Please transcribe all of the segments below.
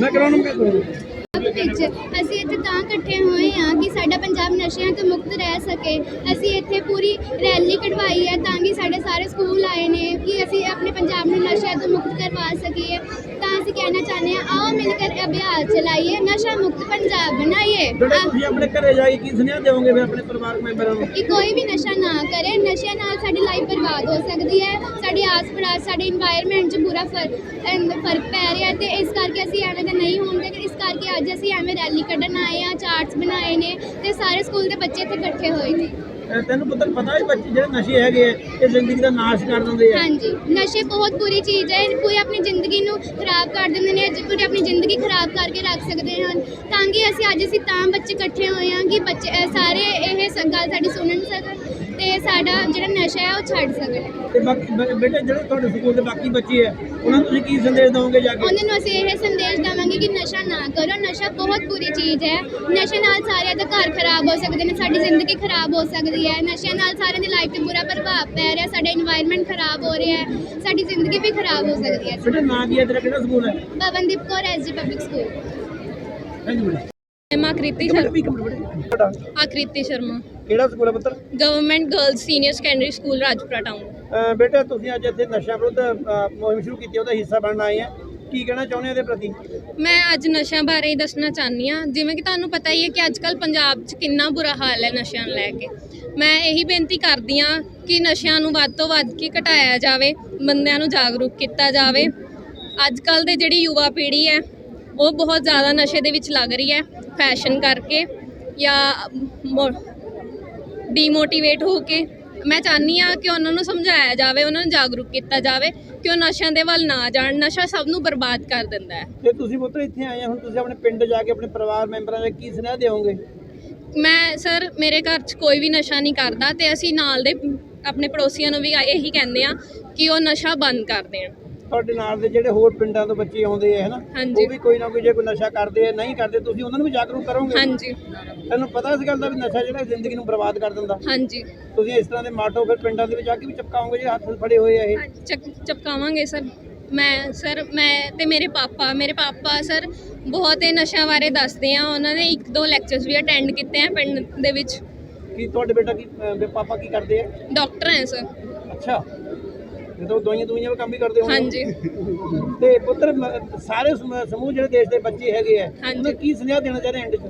ਮੈਂ ਕਰਾਉਣਾ ਮੈਂ ਕਰਾਉਣਾ ਪੰਜਾਬ ਵਿੱਚ। ਅਸੀਂ ਇੱਥੇ ਤਾਂ ਇਕੱਠੇ ਹੋਏ ਹਾਂ ਕਿ ਸਾਡਾ ਪੰਜਾਬ ਨਸ਼ਿਆਂ ਤੋਂ ਮੁਕਤ ਰਹਿ ਸਕੇ। ਅਸੀਂ ਇੱਥੇ ਪੂਰੀ ਰੈਲੀ ਕਢਵਾਈ ਹੈ ਤਾਂ ਕਿ ਸਾਡੇ ਸਾਰੇ ਸਕੂਲ ਆਏ ਨੇ ਕਿ ਅਸੀਂ ਆਪਣੇ ਪੰਜਾਬ ਨੂੰ ਨਸ਼ਿਆਂ ਤੋਂ ਮੁਕਤ ਕਰਵਾ ਸਕੀਏ। ਤਾਂ ਅਸੀਂ ਕਹਿਣਾ ਚਾਹੁੰਦੇ ਹਾਂ ਆਓ ਮਿਲ ਕੇ ਅਭਿਆਨ ਚਲਾਈਏ ਨਸ਼ਾ ਮੁਕਤ ਪੰਜਾਬ ਬਣਾਈਏ। ਤੁਸੀਂ ਆਪਣੇ ਘਰੇ ਜਾ ਕੇ ਕੀ ਸੁਨੇਹਾ ਦੇਵੋਗੇ ਫਿਰ ਆਪਣੇ ਪਰਿਵਾਰਕ ਮੈਂਬਰਾਂ ਨੂੰ? ਕਿ ਕੋਈ ਵੀ ਨਸ਼ਾ ਨਾ ਕਰੇ ਨਸ਼ਿਆਂ ਨਾਲ ਸਾਡੀ ਲਾਈਫ ਬਰਬਾਦ ਹੋ ਸਕਦੀ ਹੈ। ਸਾਡੀ ਆਸ-ਪੜਾਸ ਸਾਡੇ এনवायरमेंट 'ਚ ਬੁਰਾ ਫ਼ਰਕ ਫ਼ਰਕ ਪੈ ਰਿਹਾ ਤੇ ਇਸ ਕਰਕੇ ਅਸੀਂ ਐਵੇਂ ਦਾ ਨਹੀਂ ਹੋਣਗੇ ਇਸ ਕਰਕੇ ਅੱਜ ਅਸੀਂ ਐਵੇਂ ਰੈਲੀ ਕੱਢਣ ਆਏ ਆ ਚਾਰਟਸ ਬਣਾਏ ਨੇ ਤੇ ਸਾਰੇ ਸਕੂਲ ਦੇ ਬੱਚੇ ਇੱਥੇ ਇਕੱਠੇ ਹੋਏ ਨੇ। ਅਹ ਤੈਨੂੰ ਪੁੱਤਰ ਪਤਾ ਹੈ ਬੱਚੇ ਜਿਹੜੇ ਨਸ਼ੇ ਹੈਗੇ ਆ, ਇਹ ਜ਼ਿੰਦਗੀ ਦਾ ਨਾਸ਼ ਕਰ ਦਿੰਦੇ ਆ। ਹਾਂਜੀ ਨਸ਼ੇ ਬਹੁਤ ਬੁਰੀ ਚੀਜ਼ ਹੈ ਇਹ ਪੂਰੀ ਆਪਣੀ ਜ਼ਿੰਦਗੀ ਨੂੰ ਖਰਾਬ ਕਰ ਦਿੰਦੇ ਨੇ ਅੱਜ ਪੂਰੀ ਆਪਣੀ ਜ਼ਿੰਦਗੀ ਖਰਾਬ ਕਰਕੇ ਰੱਖ ਸਕਦੇ ਹਨ। ਤਾਂ ਕਿ ਅਸੀਂ ਅੱਜ ਅਸੀਂ ਤਾਂ ਬੱਚੇ ਇਕੱਠੇ ਹੋਏ ਹਾਂ ਕਿ ਬੱਚੇ ਅਹ ਸਾਰੇ ਇਹ ਸ- ਗੱਲ ਸਾਡੀ ਸੁਣਨ ਸਕਣ ਤੇ ਸਾਡਾ ਜਿਹੜਾ ਨਸ਼ਾ ਹੈ ਉਹ ਛੱਡ ਸਕਣ। ਤੇ ਬਾਕੀ ਬ- ਬੇਟੇ ਤੁਹਾਡੇ ਸਕੂਲ ਦੇ ਬਾਕੀ ਬੱਚੇ ਆ ਉਹਨਾਂ ਨੂੰ ਕੀ ਸੰਦੇਸ਼ ਦਿਓਗੇ ਜਾ ਕੇ? ਉਹਨਾਂ ਨੂੰ ਅਸੀਂ ਇਹ ਸੰਦੇਸ਼ ਦੇਵਾਂਗੇ ਕਿ ਨਸ਼ਾ ਨਾ ਕਰੋ ਨਸ਼ਾ ਬਹੁਤ ਬੁਰੀ ਚੀਜ਼ ਹੈ। ਨਸ਼ੇ ਨਾਲ ਸਾਰਿਆਂ ਦਾ ਘਰ ਖਰਾਬ ਹੋ ਸਕਦੇ ਨੇ ਸਾਡੀ ਜ਼ਿੰਦਗੀ ਖਰਾਬ ਹੋ ਸਕਦੀ ਹੈ। ਨਸ਼ੇ ਨਾਲ ਸਾਰਿਆਂ ਦੀ ਲਾਈਫ ਤੇ ਬੁਰਾ ਪ੍ਰਭਾਵ ਪੈ ਰਿਹਾ ਸਾਡੇ এনवायरमेंट ਖਰਾਬ ਹੋ ਰਿਹਾ ਹੈ ਸਾਡੀ ਜ਼ਿੰਦਗੀ ਵੀ ਖਰਾਬ ਹੋ ਸਕਦੀ ਹੈ। ਬੇਟੇ ਨਾਂ ਕੀ ਹੈ ਤੇਰਾ? ਕਿਹੜਾ ਸਕੂਲ ਹੈ? Bhawandeep Kaur SG public school thank ਬੇਟਾ। ਮੈਂ ਆਕ੍ਰਿਤੀ ਇੱਕ ਮਿੰਟ ਸ਼ਰਮਾ ਇੱਕ ਮਿੰਟ ਬੇਟੇ ਤੁਹਾਡਾ ਆਕ੍ਰਿਤੀ ਸ਼ਰਮਾ। ਕਿਹੜਾ ਸਕੂਲ ਹੈ ਪੁੱਤਰ? Government girls senior secondary school Rajpura town ਅਹ ਬੇਟਾ ਤੁਸੀਂ ਅੱਜ ਇੱਥੇ ਨਸ਼ਾ ਵਿਰੁੱਧ ਅਹ, ਮੁਹਿੰਮ ਸ਼ੁਰੂ ਕੀਤੀ ਉਹਦਾ ਹਿੱਸਾ ਬਣਨ ਆਏ ਆ। ਕੀ ਕਹਿਣਾ ਚਾਹੁੰਦੇ ਹੋ ਇਹਦੇ ਪ੍ਰਤੀ? ਮੈਂ ਅੱਜ ਨਸ਼ਿਆਂ ਬਾਰੇ ਦੱਸਣਾ ਚਾਹਨੀ ਆ ਜਿਵੇਂ ਕਿ ਤੁਹਾਨੂੰ ਪਤਾ ਹੀ ਹੈ ਕਿ ਅੱਜਕੱਲ ਪੰਜਾਬ 'ਚ ਕਿੰਨਾ ਬੁਰਾ ਹਾਲ ਹੈ ਨਸ਼ਿਆਂ ਨੂੰ ਲੈ ਕੇ। ਮੈਂ ਇਹੀ ਬੇਨਤੀ ਕਰਦੀ ਆ ਕਿ ਨਸ਼ਿਆਂ ਨੂੰ ਵੱਧ ਤੋਂ ਵੱਧ ਕੇ ਘਟਾਇਆ ਜਾਵੇ ਬੰਦਿਆਂ ਨੂੰ ਜਾਗਰੂਕ ਕੀਤਾ ਜਾਵੇ। ਅੱਜਕੱਲ ਦੇ ਜਿਹੜੀ ਯੁਵਾ ਪੀੜ੍ਹੀ ਹੈ ਉਹ ਬਹੁਤ ਜ਼ਿਆਦਾ ਨਸ਼ੇ ਦੇ ਵਿੱਚ ਲੱਗ ਰਹੀ ਹੈ ਫੈਸ਼ਨ ਕਰਕੇ ਜਾਂ ਡੀਮੋਟੀਵੇਟ ਹੋ ਕੇ। ਮੈਂ ਚਾਹਨੀ ਆ ਕਿ ਉਹਨਾਂ ਨੂੰ ਸਮਝਾਇਆ ਜਾਵੇ ਉਹਨਾਂ ਨੂੰ ਜਾਗਰੂਕ ਕੀਤਾ ਜਾਵੇ ਕਿ ਉਹ ਨਸ਼ਿਆਂ ਦੇ ਵੱਲ ਨਾ ਜਾਣ ਨਸ਼ਾ ਸਭ ਨੂੰ ਬਰਬਾਦ ਕਰ ਦਿੰਦਾ ਹੈ। ਤੇ ਤੁਸੀਂ ਪੁੱਤਰ ਇੱਥੇ ਆਏ ਹੁਣ ਤੁਸੀਂ ਆਪਣੇ ਪਿੰਡ ਜਾ ਕੇ ਆਪਣੇ ਪਰਿਵਾਰ ਮੈਂਬਰਾਂ ਦਾ ਕੀ ਸੁਨੇਹਾ ਦਿਓਗੇ? ਮੈਂ ਸਰ ਮੇਰੇ ਘਰ 'ਚ ਕੋਈ ਵੀ ਨਸ਼ਾ ਨਹੀਂ ਕਰਦਾ ਤੇ ਅਸੀਂ ਨਾਲ ਦੇ ਆਪਣੇ ਪੜੋਸੀਆਂ ਨੂੰ ਵੀ ਇਹੀ ਕਹਿੰਦੇ ਆ ਕਿ ਉਹ ਨਸ਼ਾ ਬੰਦ ਕਰ ਦੇਣ। ਤੁਹਾਡੇ ਨਾਲ ਦੇ ਜਿਹੜੇ ਹੋਰ ਪਿੰਡਾਂ ਤੋਂ ਬੱਚੇ ਆਉਂਦੇ ਆ ਹਨਾ? ਹਾਂਜੀ। ਉਹ ਵੀ ਕੋਈ ਨਾ ਕੋਈ ਜੇ ਕੋਈ ਨਸ਼ਾ ਕਰਦੇ ਆ ਨਹੀਂ ਕਰਦੇ ਤੁਸੀਂ ਉਹਨਾਂ ਨੂੰ ਵੀ ਜਾਗਰੂਕ ਕਰੋਗੇ? ਹਾਂਜੀ। ਤੈਨੂੰ ਪਤਾ ਇਸ ਗੱਲ ਦਾ ਵੀ ਨਸ਼ਾ ਜਿਹੜਾ ਜ਼ਿੰਦਗੀ ਨੂੰ ਬਰਬਾਦ ਕਰ ਦਿੰਦਾ। ਹਾਂਜੀ। ਤੁਸੀਂ ਇਸ ਤਰ੍ਹਾਂ ਦੇ ਮਾਟੋ ਫਿਰ ਪਿੰਡਾਂ ਦੇ ਵਿੱਚ ਜਾ ਕੇ ਵੀ ਚਪਕਾਓਗੇ ਜਿਹੜੇ ਹੱਥ ਫੜੇ ਹੋਏ ਆ ਇਹ? ਚੱਕ ਚਪਕਾਵਾਂਗੇ ਸਰ। ਮੈਂ ਸਰ ਮੈਂ ਤੇ ਮੇਰੇ ਪਾਪਾ ਮੇਰੇ ਪਾਪਾ ਸਰ ਬਹੁਤ ਇਹ ਨਸ਼ਿਆਂ ਬਾਰੇ ਦੱਸਦੇ ਆ। ਉਹਨਾਂ ਨੇ ਇੱਕ ਦੋ ਲੈਕਚਰਸ ਵੀ ਅਟੈਂਡ ਕੀਤੇ ਆ ਪਿੰਡ ਦੇ ਵਿੱਚ। ਕੀ ਤੁਹਾਡੇ ਬੇਟਾ ਕੀ ਅਹ, ਪਾਪਾ ਕੀ ਕਰਦੇ ਆ? ਡਾਕਟਰ ਹੈ ਸਰ। ਅੱਛਾ। ਇਹ ਤਾਂ ਦਵਾਈਆਂ ਦਵਾਈਆਂ ਵੀ ਕੰਮ ਵੀ ਕਰਦੇ ਹੋਣਗੇ। ਹਾਂਜੀ। ਤੇ ਪੁੱਤਰ ਮ- ਸਾਰੇ ਸਮ- ਸਮੂਹ ਜਿਹੜੇ ਦੇਸ਼ ਦੇ ਬੱਚੇ ਹੈਗੇ ਆ ਹਾਂਜੀ। ਉਹਨਾਂ ਨੂੰ ਕੀ ਸੁਨੇਹਾ ਦੇਣਾ ਚਾਹ ਰਹੇ ਐਂਡ 'ਚ?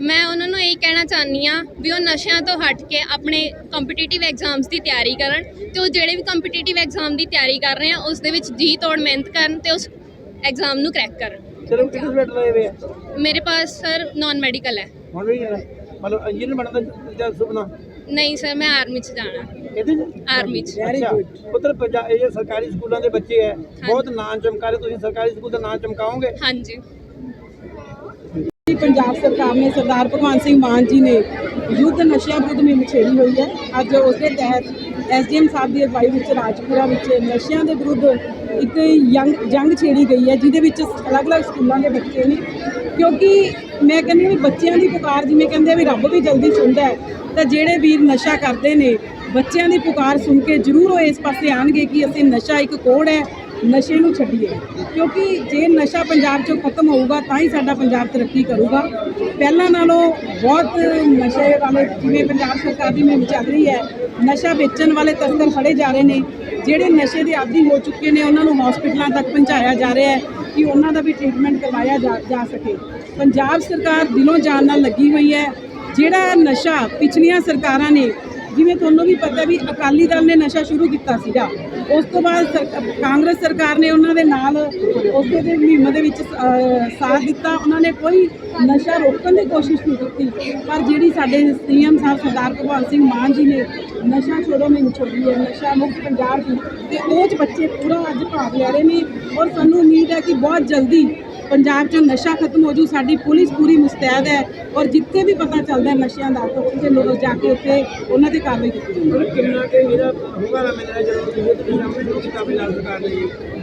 ਮੈਂ ਉਹਨਾਂ ਨੂੰ ਇਹ ਕਹਿਣਾ ਚਾਹਨੀ ਆ ਵੀ ਉਹ ਨਸ਼ਿਆਂ ਤੋਂ ਹਟ ਕੇ ਆਪਣੇ ਕੰਪੀਟੀਟਿਵ ਐਗਜ਼ਾਮਸ ਦੀ ਤਿਆਰੀ ਕਰਨ ਤੇ ਉਹ ਜਿਹੜੇ ਵੀ ਕੰਪੀਟੀਟਿਵ ਐਗਜ਼ਾਮ ਦੀ ਤਿਆਰੀ ਕਰ ਰਹੇ ਆ ਉਸ ਦੇ ਵਿੱਚ ਜੀ ਤੋੜ ਮਿਹਨਤ ਕਰਨ ਤੇ ਉਸ ਐਗਜ਼ਾਮ ਨੂੰ ਕਰੈਕ ਕਰਨ। ਚਲੋ ਕਿਹੜੇ ਸਬਜੈਕਟ ਲਏ ਹੋਏ ਆ? ਮੇਰੇ ਪਾਸ ਸਰ ਨਾਨ ਮੈਡੀਕਲ ਹੈ। ਹੁਣ ਵੀ ਹੈ ਮਤਲਬ ਇੰਜੀਨੀਅਰ ਬਣਨ ਦਾ ਜਾਂ ਸੁਪਨਾ? ਨਹੀਂ ਸਰ ਮੈਂ ਆਰਮੀ 'ਚ ਜਾਣਾ। ਇਹਦੇ 'ਚ? ਆਰਮੀ 'ਚ। ਅੱਛਾ। ਪੁੱਤਰ ਪੰਜਾ- ਇਹ ਜਿਹੜੇ ਸਰਕਾਰੀ ਸਕੂਲਾਂ ਦੇ ਬੱਚੇ ਹੈ ਬਹੁਤ ਨਾਂ ਚਮਕਾ ਰਹੇ ਤੁਸੀਂ ਸਰਕਾਰੀ ਸਕੂਲ ਦਾ ਨਾਂ ਚਮਕਾਓਗੇ? ਹਾਂਜੀ। ਪੰਜਾਬ ਸਰਕਾਰ ਨੇ ਸਰਦਾਰ ਭਗਵੰਤ ਸਿੰਘ ਮਾਨ ਜੀ ਨੇ ਯੁੱਧ ਨਸ਼ਿਆਂ ਵਿਰੁੱਧ ਮੁਹਿੰਮ ਛੇੜੀ ਹੋਈ ਹੈ ਅੱਜ ਉਸ ਦੇ ਤਹਿਤ ਐਸਡੀਐਮ ਸਾਹਿਬ ਦੀ ਅਗਵਾਈ ਵਿੱਚ ਰਾਜਪੁਰਾ ਵਿੱਚ ਨਸ਼ਿਆਂ ਦੇ ਵਿਰੁੱਧ ਇੱਕ ਯੰਗ ਜੰਗ ਛੇੜੀ ਗਈ ਹੈ ਜਿਹਦੇ ਵਿੱਚ ਅਲੱਗ-ਅਲੱਗ ਸਕੂਲਾਂ ਦੇ ਬੱਚੇ ਨੇ। ਕਿਉਂਕਿ ਮੈਂ ਕਹਿੰਦੀ ਹਾਂ ਵੀ ਬੱਚਿਆਂ ਦੀ ਪੁਕਾਰ ਜਿਵੇਂ ਕਹਿੰਦੇ ਆ ਵੀ ਰੱਬ ਵੀ ਜਲਦੀ ਸੁਣਦਾ ਹੈ ਤਾਂ ਜਿਹੜੇ ਵੀਰ ਨਸ਼ਾ ਕਰਦੇ ਨੇ, ਬੱਚਿਆਂ ਦੀ ਪੁਕਾਰ ਸੁਣ ਕੇ ਜ਼ਰੂਰ ਉਹ ਇਸ ਪਾਸੇ ਆਣਗੇ ਕਿ ਅਸੀਂ ਨਸ਼ਾ ਇੱਕ ਕੋੜ ਹੈ, ਨਸ਼ੇ ਨੂੰ ਛੱਡੀਏ। ਕਿਉਂਕਿ ਜੇ ਨਸ਼ਾ ਪੰਜਾਬ 'ਚੋਂ ਖਤਮ ਹੋਊਗਾ, ਤਾਂ ਹੀ ਸਾਡਾ ਪੰਜਾਬ ਤਰੱਕੀ ਕਰੂਗਾ। ਪਹਿਲਾਂ ਨਾਲੋਂ ਬਹੁਤ ਨਸ਼ੇ ਵਾਲੇ, ਜਿਵੇਂ ਪੰਜਾਬ ਸਰਕਾਰ ਦੀ ਮੁਹਿੰਮ ਚੱਲ ਰਹੀ ਹੈ, ਨਸ਼ਾ ਵੇਚਣ ਵਾਲੇ ਤਸਕਰ ਫੜੇ ਜਾ ਰਹੇ ਨੇ। ਜਿਹੜੇ ਨਸ਼ੇ ਦੇ ਆਦੀ ਹੋ ਚੁੱਕੇ ਨੇ, ਉਹਨਾਂ ਨੂੰ ਹਸਪੀਟਲਾਂ ਤੱਕ ਪਹੁੰਚਾਇਆ ਜਾ ਰਿਹਾ ਹੈ ਕਿ ਉਹਨਾਂ ਦਾ ਵੀ ਟ੍ਰੀਟਮੈਂਟ ਕਰਵਾਇਆ ਜਾ ਜਾ ਸਕੇ। ਪੰਜਾਬ ਸਰਕਾਰ ਦਿਲੋਂ ਜਾਨ ਨਾਲ ਲੱਗੀ ਹੋਈ ਹੈ। ਜਿਹੜਾ ਨਸ਼ਾ ਪਿਛਲੀਆਂ ਸਰਕਾਰਾਂ ਨੇ, ਜਿਵੇਂ ਤੁਹਾਨੂੰ ਵੀ ਪਤਾ ਵੀ ਅਕਾਲੀ ਦਲ ਨੇ ਨਸ਼ਾ ਸ਼ੁਰੂ ਕੀਤਾ ਸੀਗਾ, ਉਸ ਤੋਂ ਬਾਅਦ ਕਾਂਗਰਸ ਸਰਕਾਰ ਨੇ ਉਹਨਾਂ ਦੇ ਨਾਲ ਉਸੇ ਦੇ ਮੁਹਿੰਮ ਦੇ ਵਿੱਚ ਸਾਥ ਦਿੱਤਾ, ਉਹਨਾਂ ਨੇ ਕੋਈ ਨਸ਼ਾ ਰੋਕਣ ਦੀ ਕੋਸ਼ਿਸ਼ ਨਹੀਂ ਕੀਤੀ। ਪਰ ਜਿਹੜੀ ਸਾਡੇ ਸੀਐਮ ਸਾਹਿਬ ਸਰਦਾਰ ਭਗਵੰਤ ਸਿੰਘ ਮਾਨ ਜੀ ਨੇ ਨਸ਼ਾ ਛੋੜੋ ਮੁਹਿੰਮ ਛੋੜੀ ਹੈ, ਨਸ਼ਾ ਮੁਕਤ ਪੰਜਾਬ ਦੀ, ਤੇ ਉਹ 'ਚ ਬੱਚੇ ਪੂਰਾ ਅੱਜ ਭਾਗ ਲੈ ਰਹੇ ਨੇ ਔਰ ਸਾਨੂੰ ਉਮੀਦ ਹੈ ਕਿ ਬਹੁਤ ਜਲਦੀ ਪੰਜਾਬ 'ਚੋਂ ਨਸ਼ਾ ਖਤਮ ਹੋ ਜੂ ਸਾਡੀ ਪੁਲਿਸ ਪੂਰੀ ਮੁਸਤੈਦ ਹੈ ਔਰ ਜਿੱਥੇ ਵੀ ਪਤਾ ਚੱਲਦਾ ਹੈ ਨਸ਼ਿਆਂ ਦਾ ਤਾਂ ਉੱਥੇ ਲੋਕ ਜਾ ਕੇ ਉੱਥੇ ਉਹਨਾਂ ਤੇ ਕਾਰਵਾਈ ਕੀਤੀ ਜਾਂਦੀ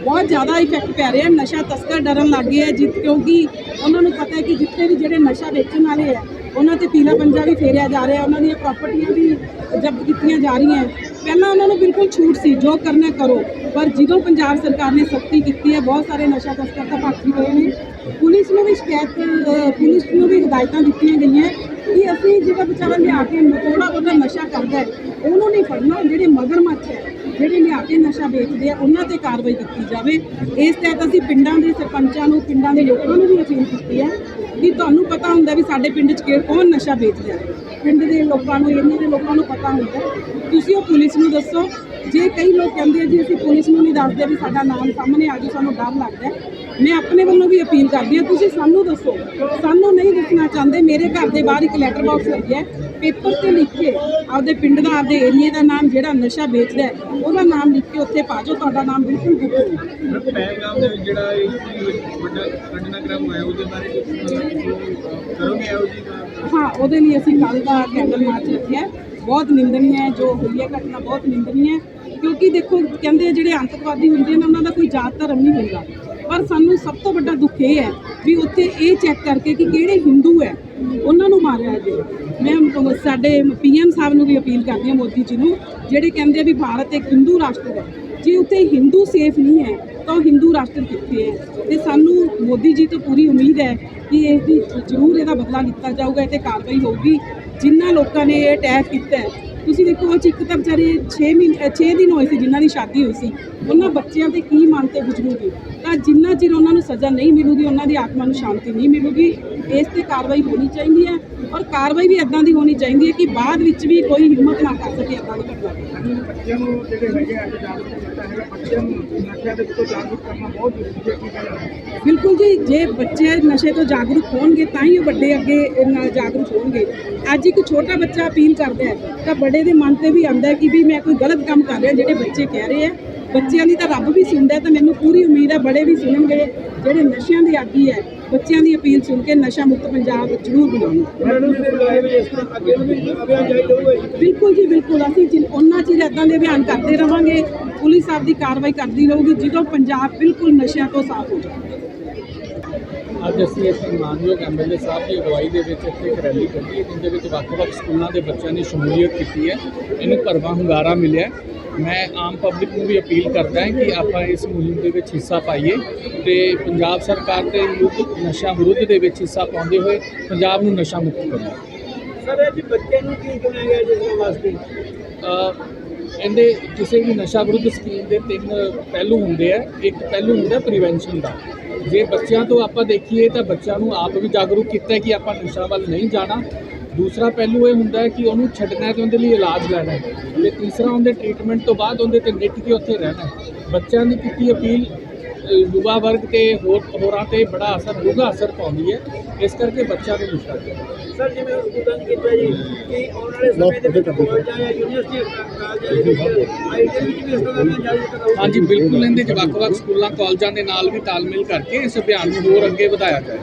ਬਹੁਤ ਜ਼ਿਆਦਾ ਇਫੈਕਟ ਪੈ ਰਿਹਾ ਨਸ਼ਾ ਤਸਕਰ ਡਰਨ ਲੱਗ ਗਏ ਹੈ ਜਿ ਕਿਉਂਕਿ ਉਹਨਾਂ ਨੂੰ ਪਤਾ ਹੈ ਕਿ ਜਿੱਥੇ ਵੀ ਜਿਹੜੇ ਨਸ਼ਾ ਵੇਚਣ ਵਾਲੇ ਹੈ ਉਹਨਾਂ ਤੇ ਪੀਲਾ ਪੰਜਾ ਵੀ ਫੇਰਿਆ ਜਾ ਰਿਹਾ ਉਹਨਾਂ ਦੀਆਂ ਪ੍ਰਾਪਰਟੀਆਂ ਵੀ ਜ਼ਬਤ ਕੀਤੀਆਂ ਜਾ ਰਹੀਆਂ ਪਹਿਲਾਂ ਉਹਨਾਂ ਨੂੰ ਬਿਲਕੁਲ ਛੂਟ ਸੀ ਜੋ ਕਰਨਾ ਕਰੋ। ਪਰ ਜਦੋਂ ਪੰਜਾਬ ਸਰਕਾਰ ਨੇ ਸਖਤੀ ਕੀਤੀ ਹੈ, ਬਹੁਤ ਸਾਰੇ ਨਸ਼ਾ ਤਸਕਰ ਤਾਂ ਭੱਜ ਗਏ ਨੇ। ਪੁਲਿਸ ਨੂੰ ਵੀ ਸ਼ਿਕਾਇਤ ਪੁਲਿਸ ਨੂੰ ਵੀ ਹਦਾਇਤਾਂ ਦਿੱਤੀਆਂ ਗਈਆਂ ਕਿ ਅਸੀਂ ਜਿਹੜਾ ਵਿਚਾਰਾ ਲਿਆ ਕੇ ਥੋੜਾ ਬਹੁਤਾ ਨਸ਼ਾ ਕਰਦਾ ਹੈ, ਉਹਨੂੰ ਨਹੀਂ ਫੜਨਾ, ਜਿਹੜੇ ਮਗਰਮੱਛ ਹੈ, ਜਿਹੜੇ ਲਿਆ ਕੇ ਨਸ਼ਾ ਵੇਚਦੇ ਆ, ਉਹਨਾਂ ਤੇ ਕਾਰਵਾਈ ਕੀਤੀ ਜਾਵੇ। ਇਸ ਤਹਿਤ ਅਸੀਂ ਪਿੰਡਾਂ ਦੇ ਸਰਪੰਚਾਂ ਨੂੰ, ਪਿੰਡਾਂ ਦੇ ਲੋਕਾਂ ਨੂੰ ਵੀ ਅਪੀਲ ਕੀਤੀ ਹੈ ਕਿ ਤੁਹਾਨੂੰ ਪਤਾ ਹੁੰਦਾ ਵੀ ਸਾਡੇ ਪਿੰਡ 'ਚ ਕਿ ਕੌਣ ਨਸ਼ਾ ਵੇਚਦਾ ਹੈ। ਪਿੰਡ ਦੇ ਲੋਕਾਂ ਨੂੰ ਇਹਨਾਂ ਦੇ ਲੋਕਾਂ ਨੂੰ ਪਤਾ ਹੁੰਦਾ ਤੁਸੀਂ ਉਹ ਪੁਲਿਸ ਨੂੰ ਦੱਸੋ। ਜੇ ਕਈ ਲੋਕ ਕਹਿੰਦੇ ਆ ਜੀ, ਅਸੀਂ ਪੁਲਿਸ ਨੂੰ ਨਹੀਂ ਦੱਸਦੇ ਵੀ ਸਾਡਾ ਨਾਮ ਸਾਹਮਣੇ ਆ ਜੂ ਸਾਨੂੰ ਡਰ ਲੱਗਦਾ ਮੈਂ ਆਪਣੇ ਵੱਲੋਂ ਵੀ ਅਪੀਲ ਕਰਦੀ ਹਾਂ ਤੁਸੀਂ ਸਾਨੂੰ ਦੱਸੋ। ਸਾਨੂੰ ਨਹੀਂ ਦੱਸਣਾ ਚਾਹੁੰਦੇ ਮੇਰੇ ਘਰ ਦੇ ਬਾਹਰ ਇੱਕ ਲੈਟਰ ਬਾਕਸ ਲੱਗਿਆ ਹੈ ਪੇਪਰ ਤੇ ਲਿਖ ਕੇ ਆਪਦੇ ਪਿੰਡ ਦਾ ਆਪਦੇ ਏਰੀਏ ਦਾ ਨਾਮ ਜਿਹੜਾ ਨਸ਼ਾ ਵੇਚਦਾ ਹੈ ਉਹਦਾ ਨਾਮ ਲਿਖ ਕੇ ਉੱਥੇ ਪਾ ਜਾਓ ਤੁਹਾਡਾ ਨਾਮ ਬਿਲਕੁਲ ਗੁਪਤ ਹੋਊਗਾ ਪਹਿਲਗਾਮ ਦੇ ਜਿਹੜਾ ਇਹ ਵੱਡਾ ਘਟਨਾਕ੍ਰਮ ਹੋਇਆ ਉਹਦੇ ਬਾਰੇ ਕਰੋਗੇ ਆਓ ਜੀ ਹਾਂ ਉਹਦੇ ਲਈ ਅਸੀਂ ਕੱਲ ਦਾ ਕੈਂਡਲ ਮਾਰਚ ਰੱਖਿਆ ਹੈ। ਬਹੁਤ ਨਿੰਦਨੀय ਹੈ ਜੋ ਹੋਈ ਹੈ ਘਟਨਾ ਬਹੁਤ ਨਿੰਦਨੀय ਹੈ। ਕਿਉਂਕਿ ਦੇਖੋ ਕਹਿੰਦੇ ਜਿਹੜੇ ਅੰਤਕਵਾਦੀ ਹੁੰਦੇ ਨੇ ਉਹਨਾਂ ਦਾ ਕੋਈ ਜਾਤ ਧਰਮ ਨਹੀਂ ਹੁੰਦਾ। ਪਰ ਸਾਨੂੰ ਸਭ ਤੋਂ ਵੱਡਾ ਦੁੱਖ ਇਹ ਹੈ ਵੀ ਉੱਥੇ ਇਹ ਚੈੱਕ ਕਰਕੇ ਕਿ ਕਿਹੜੇ ਹਿੰਦੂ ਹੈ, ਉਹਨਾਂ ਨੂੰ ਮਾਰਿਆ ਜੇ ਮੈਂ ਮ- ਸਾਡੇ ਪੀਐਮ ਸਾਹਿਬ ਨੂੰ ਵੀ ਅਪੀਲ ਕਰਦੀ ਹਾਂ ਮੋਦੀ ਜੀ ਨੂੰ, ਜਿਹੜੇ ਕਹਿੰਦੇ ਆ ਵੀ ਭਾਰਤ ਇੱਕ ਹਿੰਦੂ ਰਾਸ਼ਟਰ ਹੈ। ਜੇ ਉੱਥੇ ਹਿੰਦੂ ਸੇਫ ਨਹੀਂ ਹੈ, ਤਾਂ ਉਹ ਹਿੰਦੂ ਰਾਸ਼ਟਰ ਕਿੱਥੇ ਹੈ? ਤੇ ਸਾਨੂੰ ਮੋਦੀ ਜੀ ਤੋਂ ਪੂਰੀ ਉਮੀਦ ਹੈ ਕਿ ਇਸ ਜ਼ਰੂਰ ਇਹਦਾ ਬਦਲਾ ਲਿੱਤਾ ਜਾਊਗਾ ਇਹ ਤੇ ਕਾਰਵਾਈ ਹੋਊਗੀ। ਜਿਨ੍ਹਾਂ ਲੋਕਾਂ ਨੇ ਇਹ ਅਟੈਕ ਕੀਤਾ ਹੈ ਤੁਸੀਂ ਦੇਖੋ, ਉਹ ਇੱਕ ਤਾਂ ਵਿਚਾਰੇ 6 ਮਹੀਨੇ 6 ਦਿਨ ਹੋਏ ਸੀ ਜਿਨ੍ਹਾਂ ਦੀ ਸ਼ਾਦੀ ਹੋਈ ਸੀ। ਉਹਨਾਂ ਬੱਚਿਆਂ ਤੇ ਕੀ ਮਨ ਤੇ ਗੁਜ਼ਰੂਗੀ ਤਾਂ ਜਿੰਨਾ ਚਿਰ ਉਹਨਾਂ ਨੂੰ ਸਜ਼ਾ ਨਹੀਂ ਮਿਲੂਗੀ, ਉਹਨਾਂ ਦੀ ਆਤਮਾ ਨੂੰ ਸ਼ਾਂਤੀ ਨਹੀਂ ਮਿਲੂਗੀ। ਇਸ ਤੇ ਕਾਰਵਾਈ ਹੋਣੀ ਚਾਹੀਦੀ ਹੈ। ਔਰ ਕਾਰਵਾਈ ਵੀ ਇਦਾਂ ਦੀ ਹੋਣੀ ਚਾਹੀਦੀ ਹੈ ਕਿ ਬਾਅਦ ਵਿੱਚ ਵੀ ਕੋਈ ਹਿੰਮਤ ਨਾ ਕਰ ਸਕੇ ਇਦਾਂ ਦੀ ਘਟਨਾ ਦੀ। ਬੱਚਿਆਂ ਨੂੰ ਜਿਹੜੇ ਹੈਗੇ ਅੱਜ ਜਾਗਰੂਕ ਕੀਤਾ ਹੈਗਾ ਬੱਚਿਆਂ ਨੂੰ ਨਸ਼ਿਆਂ ਦੇ ਵਿੱਚੋਂ ਜਾਗਰੂਕ ਕਰਨਾ ਬਹੁਤ ਜ਼ਰੂਰੀ ਹੈ ਕੀ ਕਹਿਣਾ? ਬਿਲਕੁਲ ਜੀ ਜੇ ਬੱਚੇ ਨਸ਼ੇ ਤੋਂ ਜਾਗਰੂਕ ਹੋਣਗੇ ਤਾਂ ਹੀ ਉਹ ਵੱਡੇ ਅੱਗੇ ਨਾਲ ਜਾਗਰੂਕ ਹੋਣਗੇ। ਅੱਜ ਇੱਕ ਛੋਟਾ ਬੱਚਾ ਅਪੀਲ ਕਰਦਾ ਹੈ ਤਾਂ ਬੜੇ ਦੇ ਮਨ ਤੇ ਵੀ ਆਉਂਦਾ ਕਿ ਵੀ ਮੈਂ ਕੋਈ ਗਲਤ ਕੰਮ ਕਰ ਰਿਹਾ ਜਿਹੜੇ ਬੱਚੇ ਕਹਿ ਰਹੇ ਆ। ਬੱਚਿਆਂ ਦੀ ਤਾਂ ਰੱਬ ਵੀ ਸੁਣਦਾ ਤਾਂ ਮੈਨੂੰ ਪੂਰੀ ਉਮੀਦ ਹੈ ਬੜੇ ਵੀ ਸੁਣਨਗੇ ਜਿਹੜੇ ਨਸ਼ਿਆਂ ਦੇ ਆਦੀ ਹੈ। ਬੱਚਿਆਂ ਦੀ ਅਪੀਲ ਸੁਣ ਕੇ ਨਸ਼ਾ ਮੁਕਤ ਪੰਜਾਬ ਜ਼ਰੂਰ ਬਣਾਉਣਗੇ ਬਿਲਕੁਲ ਜੀ ਬਿਲਕੁਲ। ਅਸੀਂ ਉਹਨਾਂ ਚਿਰ ਇਦਾਂ ਦੇ ਅਭਿਆਨ ਕਰਦੇ ਰਵਾਂਗੇ ਪੁਲਿਸ ਆਪਦੀ ਕਾਰਵਾਈ ਕਰਦੀ ਰਹੂਗੀ ਜਦੋਂ ਪੰਜਾਬ ਬਿਲਕੁਲ ਨਸ਼ਿਆਂ ਤੋਂ ਸਾਫ਼ ਹੋ ਜਾਵੇ ਅੱਜ ਅਸੀਂ ਇਸ ਮਾਨਯੋਗ ਐਮਐਲਏ ਸਾਹਿਬ ਦੀ ਅਗਵਾਈ ਦੇ ਵਿੱਚ ਇੱਥੇ ਇੱਕ ਰੈਲੀ ਕੱਢੀ ਹੈ ਜਿੰਦੇ ਵਿੱਚ ਵੱਖ-ਵੱਖ ਸਕੂਲਾਂ ਦੇ ਬੱਚਿਆਂ ਨੇ ਸ਼ਮੂਲੀਅਤ ਕੀਤੀ ਹੈ। ਇਹਨੂੰ ਭਰਵਾਂ ਹੁੰਗਾਰਾ ਮਿਲਿਆ। ਮੈਂ ਆਮ ਪਬਲਿਕ ਨੂੰ ਵੀ ਅਪੀਲ ਕਰਦਾ ਹਾਂ ਕਿ ਆਪਾਂ ਇਸ ਮੁਹਿੰਮ ਦੇ ਵਿੱਚ ਹਿੱਸਾ ਪਾਈਏ ਤੇ ਪੰਜਾਬ ਸਰਕਾਰ ਦੇ ਯੁੱਧ ਨਸ਼ਾ ਵਿਰੁੱਧ ਦੇ ਵਿੱਚ ਹਿੱਸਾ ਪਾਉਂਦੇ ਹੋਏ ਪੰਜਾਬ ਨੂੰ ਨਸ਼ਾ ਮੁਕਤ ਕਰੀਏ ਸਰ ਇਹ ਜੀ ਬੱਚੇ ਨੂੰ ਕੀ ਚੁਣਿਆ ਗਿਆ ਜਿਸ ਵਾਸਤੇ? ਅ, ਇਹਦੇ ਕਿਸੇ ਵੀ ਨਸ਼ਾ ਵਿਰੁੱਧ ਸਕੀਮ ਦੇ ਤਿੰਨ ਪਹਿਲੂ ਹੁੰਦੇ ਆ। ਇੱਕ ਪਹਿਲੂ ਹੁੰਦਾ ਪ੍ਰੀਵੈਂਸ਼ਨ ਦਾ। ਜੇ ਬੱਚਿਆਂ ਤੋਂ ਆਪਾਂ ਦੇਖੀਏ ਤਾਂ ਬੱਚਿਆਂ ਨੂੰ ਆਪ ਵੀ ਜਾਗਰੂਕ ਕੀਤਾ ਕਿ ਆਪਾਂ ਨਸ਼ਾ ਵੱਲ ਨਹੀਂ ਜਾਣਾ। ਦੂਸਰਾ ਪਹਿਲੂ ਇਹ ਹੁੰਦਾ ਹੈ ਕਿ ਉਹਨੂੰ ਛੱਡਣਾ ਹੈ ਤੇ ਉਹਦੇ ਲਈ ਇਲਾਜ ਲੈਣਾ ਹੈ। ਤੇ ਤੀਸਰਾ ਉਹਦੇ ਟ੍ਰੀਟਮੈਂਟ ਤੋਂ ਬਾਅਦ ਉਹਦੇ ਤੇ ਨਿੱਟ ਕੇ ਉੱਥੇ ਰਹਿਣਾ ਬੱਚਿਆਂ ਦੀ ਕੀਤੀ ਅਪੀਲ ਯੁਵਾ ਵਰਗ ਤੇ ਹੋਰ ਹੋਰਾਂ ਤੇ ਬੜਾ ਅਸਰ ਡੂੰਘਾ ਅਸਰ ਪਾਉਂਦੀ ਹੈ। ਇਸ ਕਰਕੇ ਬੱਚਿਆਂ ਨੂੰ ਕਰਨਾ ਸਰ ਜਿਵੇਂ 'ਚ ਕੀਤਾ ਜੀ ਕਿ ਆਉਣ ਵਾਲੇ ਸਮੇਂ ਦੇ ਵਿੱਚ ਕਾਲਜਾਂ ਜਾਂ ਯੂਨੀਵਰਸਿਟੀ ਹਾਂਜੀ ਬਿਲਕੁਲ ਇਹਦੇ ਚ ਵੱਖ-ਵੱਖ ਸਕੂਲਾਂ ਕਾਲਜਾਂ ਦੇ ਨਾਲ ਵੀ ਤਾਲਮੇਲ ਕਰਕੇ ਇਸ ਅਭਿਆਨ ਨੂੰ ਹੋਰ ਅੱਗੇ ਵਧਾਇਆ ਜਾਏ।